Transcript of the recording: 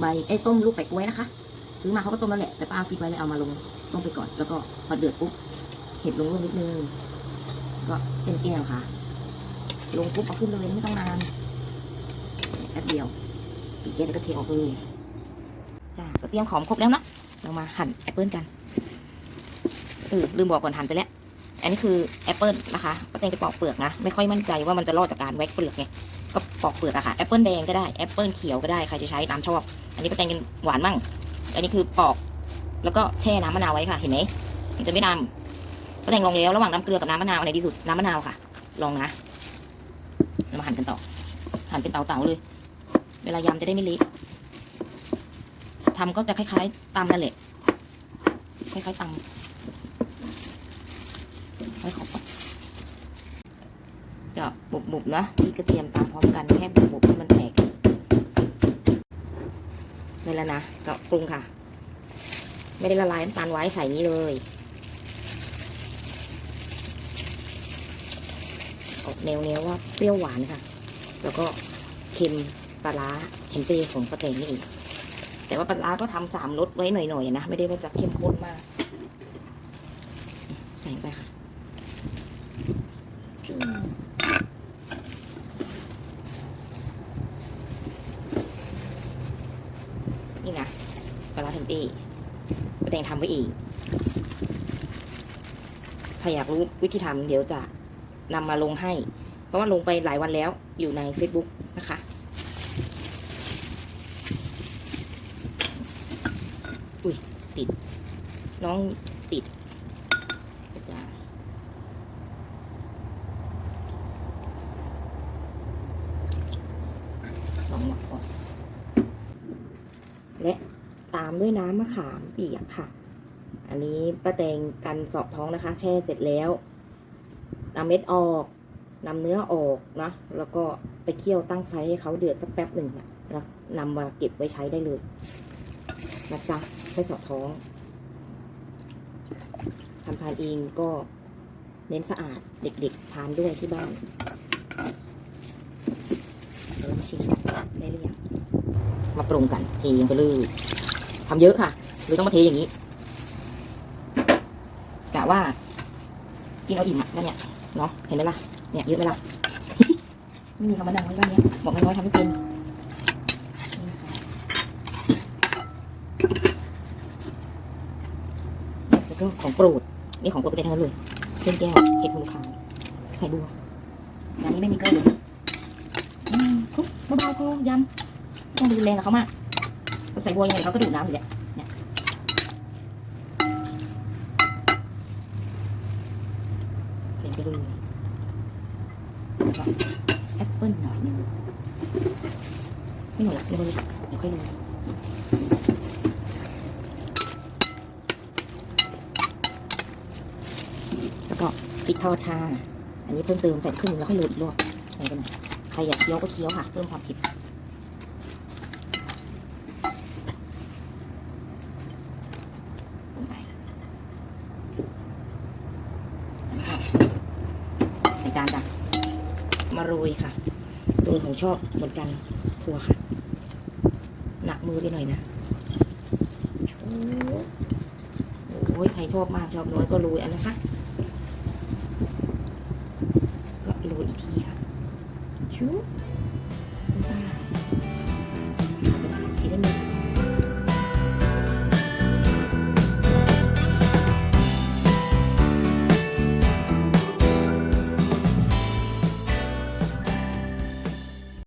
ใบไอ้ต้มลูกแปะกล้วยนะคะ ซื้อมาเขาก็ต้มแล้วแหละแต่ป้าฟิตไว้เลยเอามาลงต้มไปก่อนแล้วก็พอเดือดปุ๊บเห็ดลงลงนิดนึงก็เส้นแก้วค่ะ ลงปุ๊บเอาขึ้นเลยไม่ต้องนานแป๊บเดียวปีกแก้วเดี๋ยวก็เทออกเลยจ้าก็เตรียมของครบแล้วนะเรามาหั่นแอปเปิลกันเออลืมบอกก่อนหั่นไปแล้วอันนี้คือแอปเปิลนะคะป้าแตงจะปอกเปลือกนะ ไม่ค่อยมั่นใจว่ามันจะรอดจากการแว็กเปลือกไงก็ปอกเปลือกอะค่ะแอปเปิลแดงก็ได้แอปเปิลเขียวก็ได้ใครจะใช้ตามชอบ อันนี้ป้าแตงกินหวานมั่ง อันนี้คือปอก แล้วก็แช่น้ำมะนาวไว้ค่ะ เห็นไหมมันจะไม่ดำป้าแตงลองแล้วระหว่างน้ำเกลือกับน้ำมะนาวอันไหนดีสุด น้ำมะนาวค่ะ ลองนะเรามาหั่นกันต่อ หั่นเป็นเต๋าๆเลย เวลายำจะได้ไม่เละทำก็จะคล้ายๆตำนั่นแหละ คล้ายๆตำให้ขอบก่อนจะบุบๆนะพี่กระเทียมตามพร้อมกันแค่บุบๆให้มันแตก นี่แล้วนะก็ปรุงค่ะ ไม่ได้ละลายน้ำตาลไว้ใส่นี้เลยออกแนวแนวว่าเปรี้ยวหวานค่ะ แล้วก็เค็มปลาร้าเทมเป้ของป้าแตงนี่เองแต่ว่าปลาร้าก็ทำสามรสไว้หน่อยๆนะ ไม่ได้ว่าจะเข้มข้นมาก ใส่ไปค่ะ นี่นะ ปร้าเทมเป้ป้าแดงทำไว้เองถ้าอยากรู้วิธีทำเดี๋ยวจะนำมาลงให้ เพราะว่าลงไปหลายวันแล้วอยู่ใน Facebook นะคะ อุ้ยติด น้องติดสองหมักก่อนและ ตามด้วยน้ำมะขามเปียกค่ะ อันนี้ป้าแตงกันสอบท้องนะคะ แช่เสร็จแล้วนำเม็ดออกนำเนื้อออกนะแล้วก็ไปเคี่ยวตั้งไฟให้เขาเดือดสักแป๊บหนึ่งนะแล้วนำมาเก็บไว้ใช้ได้เลยนะจ๊ะให้สอบท้องทำทานเองก็เน้นสะอาดเด็กๆทานด้วยที่บ้านเริ่มชิมได้หรือยังมาปรุงกันเทลงไปเลย ทำเยอะค่ะหรือต้องมาเทอย่างนี้กะว่ากินเอาอิ่มอะนั่นเนี่ยเนาะเห็นไหมล่ะเนี่ยเยอะไหมล่ะไม่มีคำว่าดังไว้บ้านเนี้ยบอกน้อยๆทำไม่เป็นแล้วก็ของโปรดนี่ของโปรดไปทั้งนั้นเลย เส้นแก้วเห็ดหูขาวใส่บัวงานนี้ไม่มีเกลือเลยเบาๆพอยำต้องดูแลกับเขามาก ใส่บัวยังไงเขาก็ดูดน้ำอยู่แหละเนี่ยใส่ไปเลยแล้วแอปเปิ้ลหน่อยหนึงไม่หมดละไม่หมดเลยเดี๋ยวค่อยดูแล้วก็พริกทอดค่ะอันนี้เพิ่มเติมใส่ครึ่งแล้วค่อยโรยอีกรอบใส่ไปหน่อยใครอยากเคี้ยวก็เคี้ยวค่ะ เพิ่มความเผ็ดาโรยค่ะโดนของชอบเหมือนกันหัวค่ะ หนักมือไปหน่อยนะโอ้ยใครชอบมากชอบน้อยก็โรยอันนะคะก็โรยอีกทีค่ะชุบสีน้ำเงิน